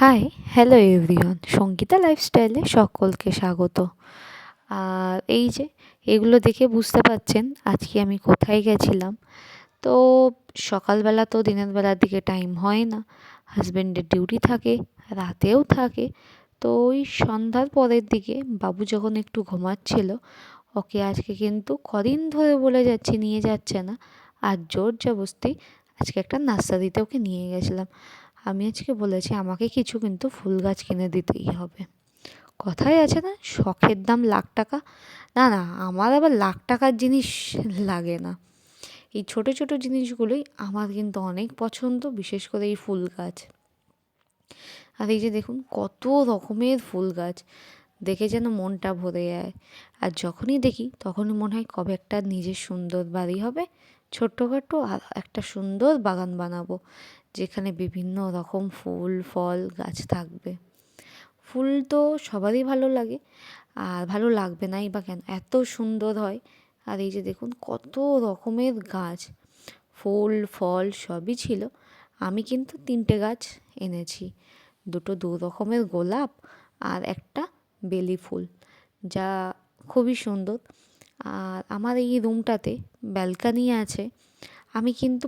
Hi hello everyone Sangeeta লাইফস্টাইলে সকলকে স্বাগত। আর এই যে, এগুলো দেখে বুঝতে পারছেন আজকে আমি কোথায় গেছিলাম। তো সকালবেলা তো দিনের বেলার দিকে টাইম হয় না। হাজব্যান্ডের ডিউটি থাকে, রাতেও থাকে। তো ওই সন্ধ্যার পরের দিকে বাবু যখন একটু ঘুমাচ্ছিল, ওকে আজকে কিন্তু কদিন ধরে বলে যাচ্ছি, নিয়ে যাচ্ছে না। আর জোর জবস্তি আজকে একটা নার্সারিতে ওকে নিয়ে গেছিলাম। আমি আজকে বলেছি, আমাকে কিছু কিন্তু ফুল গাছ কিনে দিতেই হবে। কথাই আছে না, শখের দাম লাখ টাকা? না না, আমার আবার লাখ টাকার জিনিস লাগে না। এই ছোটো ছোটো জিনিসগুলোই আমার কিন্তু অনেক পছন্দ, বিশেষ করে এই ফুল গাছ। আর এই যে দেখুন, কত রকমের ফুল গাছ। দেখে যেন মনটা ভরে যায়। আর যখনই দেখি, তখনই মনে হয় কবে একটা নিজের সুন্দর বাড়ি হবে, ছোট্টখাটো আর একটা সুন্দর বাগান বানাবো। যেখানে বিভিন্ন রকম ফুল, ফল, গাছ থাকবে। ফুল তো সবারই ভালো লাগে। আর ভালো লাগবে নাই বা কেন? এত সুন্দর হয়। আর এই যে দেখুন, কত রকমের গাছ। ফুল, ফল সবই ছিল। আমি কিন্তু তিনটে গাছ এনেছি। দুটো দু রকমের গোলাপ আর একটা বেলি ফুল, যা খুবই সুন্দর। আর আমার এই রুমটাতে ব্যালকানি আছে। আমি কিন্তু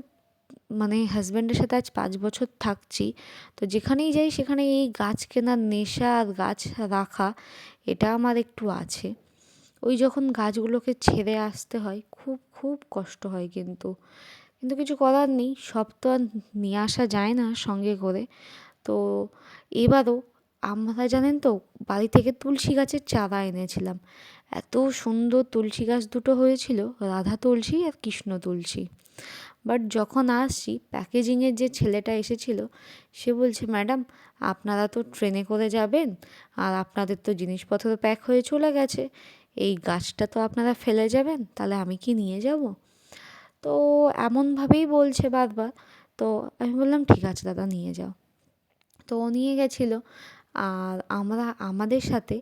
মানে হাজব্যান্ডের সাথে আজ পাঁচ বছর থাকছি, তো যেখানেই যাই সেখানে এই গাছ কেনার নেশা আর গাছ রাখা, এটা আমার একটু আছে। ওই যখন গাছগুলোকে ছেড়ে আসতে হয়, খুব খুব কষ্ট হয় কিন্তু। কিন্তু কিছু করার নেই, সব তো আর নিয়ে আসা যায় না সঙ্গে করে। তো এবারও আমরা জানেন তো, বাড়ি থেকে তুলসী গাছের চারা এনেছিলাম। এত সুন্দর তুলসী গাছ দুটো হয়েছিল, রাধা তুলসী আর কৃষ্ণ তুলসী। বাট যখন আসছি প্যাকেজিংয়ের যে ছেলেটা এসেছিল, সে বলছে ম্যাডাম আপনারা তো ট্রেনে করে যাবেন, আর আপনাদের তো জিনিসপত্র প্যাক হয়ে চলে গেছে। এই গাছটা তো আপনারা ফেলে যাবেন, তাহলে আমি কি নিয়ে যাব? তো এমনভাবেই বলছে বারবার তো আমি বললাম, ঠিক আছে দাদা, নিয়ে যাও। তো ও নিয়ে গেছিল, আর আমরা, আমাদের সাথে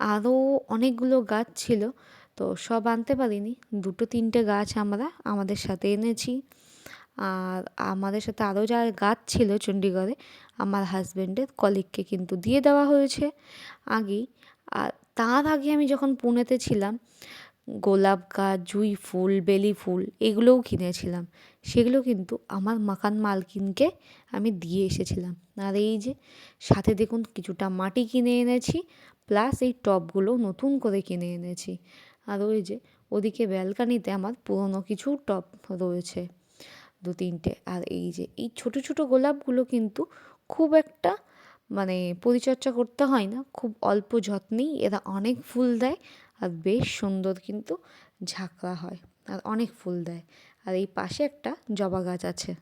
আরও অনেকগুলো গাছ ছিল, তো সব আনতে পারিনি। দুটো তিনটে গাছ আমরা, আমাদের সাথে এনেছি। আর আমাদের সাথে আরও যা গাছ ছিল চণ্ডীগড়ে, আমার হাজব্যান্ডের কলিগকে কিন্তু দিয়ে দেওয়া হয়েছে আগেই আর তার আগে আমি যখন পুনেতে ছিলাম গোলাপ গাছ, জুঁই ফুল, বেলি ফুল এগুলোও কিনেছিলাম। সেগুলো কিন্তু আমার মাকান মালকিনকে আমি দিয়ে এসেছিলাম। আর এই যে সাথে দেখুন কিছুটা মাটি কিনে এনেছি, প্লাস এই টবগুলো নতুন করে কিনে এনেছি। আর ওই যে ওদিকে ব্যালকানিতে আমার পুরনো কিছু টব রয়েছে দু তিনটে। আর এই যে এই ছোটো ছোটো গোলাপগুলো কিন্তু খুব একটা মানে পরিচর্যা করতে হয় না, খুব অল্প যত্নেই এরা অনেক ফুল দেয়। আর বেশ সুন্দর কিন্তু ঝাঁকড়া হয় আর অনেক ফুল দেয়। আর এই পাশে একটা জবা গাছ আছে।